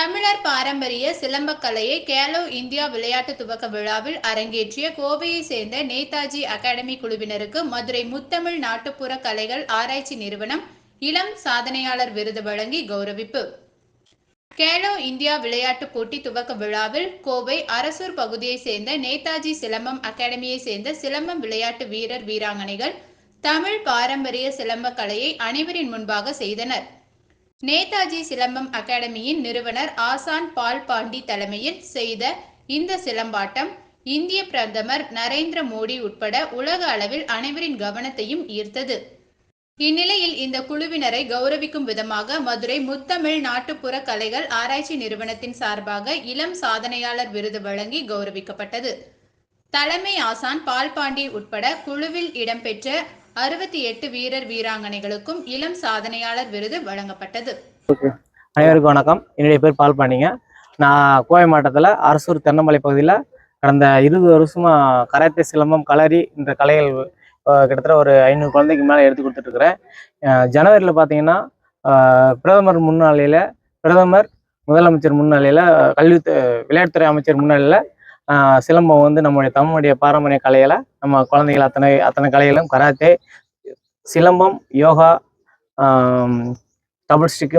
தமிழர் பாரம்பரிய சிலம்பக்கலையை கேலோ இந்தியா விளையாட்டு துவக்க விழாவில் அரங்கேற்றிய கோவையை சேர்ந்த நேதாஜி அகாடமி குழுவினருக்கு மதுரை முத்தமிழ் நாட்டுப்புற கலைகள் ஆராய்ச்சி நிறுவனம் இளம் சாதனையாளர் விருது வழங்கி கௌரவிப்பு. கேலோ இந்தியா விளையாட்டு போட்டி துவக்க விழாவில் கோவை அரசூர் பகுதியை சேர்ந்த நேதாஜி சிலம்பம் அகாடமியை சேர்ந்த சிலம்பம் விளையாட்டு வீரர் வீராங்கனைகள் தமிழ் பாரம்பரிய சிலம்பக்கலையை அனைவரின் முன்பாக செய்தனர். நேதாஜி சிலம்பம் அகாடமியின் நிறுவனர் ஆசான் பால் பாண்டி தலைமையில் செய்த இந்த சிலம்பாட்டம் இந்திய பிரதமர் நரேந்திர மோடி உட்பட உலக அளவில் அனைவரின் கவனத்தையும் ஈர்த்தது. இந்நிலையில் இந்த குழுவினரை கௌரவிக்கும் விதமாக மதுரை முத்தமிழ் நாட்டுப்புற கலைகள் ஆராய்ச்சி நிறுவனத்தின் சார்பாக இளம் சாதனையாளர் விருது வழங்கி கௌரவிக்கப்பட்டது. தலைமை ஆசான் பால்பாண்டி உட்பட குழுவில் இடம்பெற்ற அறுபத்தி எட்டு வீரர் வீராங்கனைகளுக்கும் இளம் சாதனையாளர் விருது வழங்கப்பட்டது. அனைவருக்கும் வணக்கம். என்னுடைய பேர் பால் பாண்டிங்க நான் கோவை மாவட்டத்தில் அரசூர் தென்னமலை பகுதியில் கடந்த இருபது வருஷமா கராத்தே சிலம்பம் களரி இந்த கலைகள் கிட்டத்தட்ட ஒரு ஐநூறு குழந்தைக்கு மேலே எடுத்து கொடுத்துட்ருக்குறேன் ஜனவரியில் பார்த்தீங்கன்னா பிரதமர் முன்னிலையில் பிரதமர் முதலமைச்சர் முன்னிலையில் கல்வி விளையாட்டுத்துறை அமைச்சர் முன்னிலையில் சிலம்பம் வந்து நம்முடைய தமிழுடைய பாரம்பரிய கலையில நம்ம குழந்தைகள் அத்தனை அத்தனை கலைகளும் karate silambam yoga double stick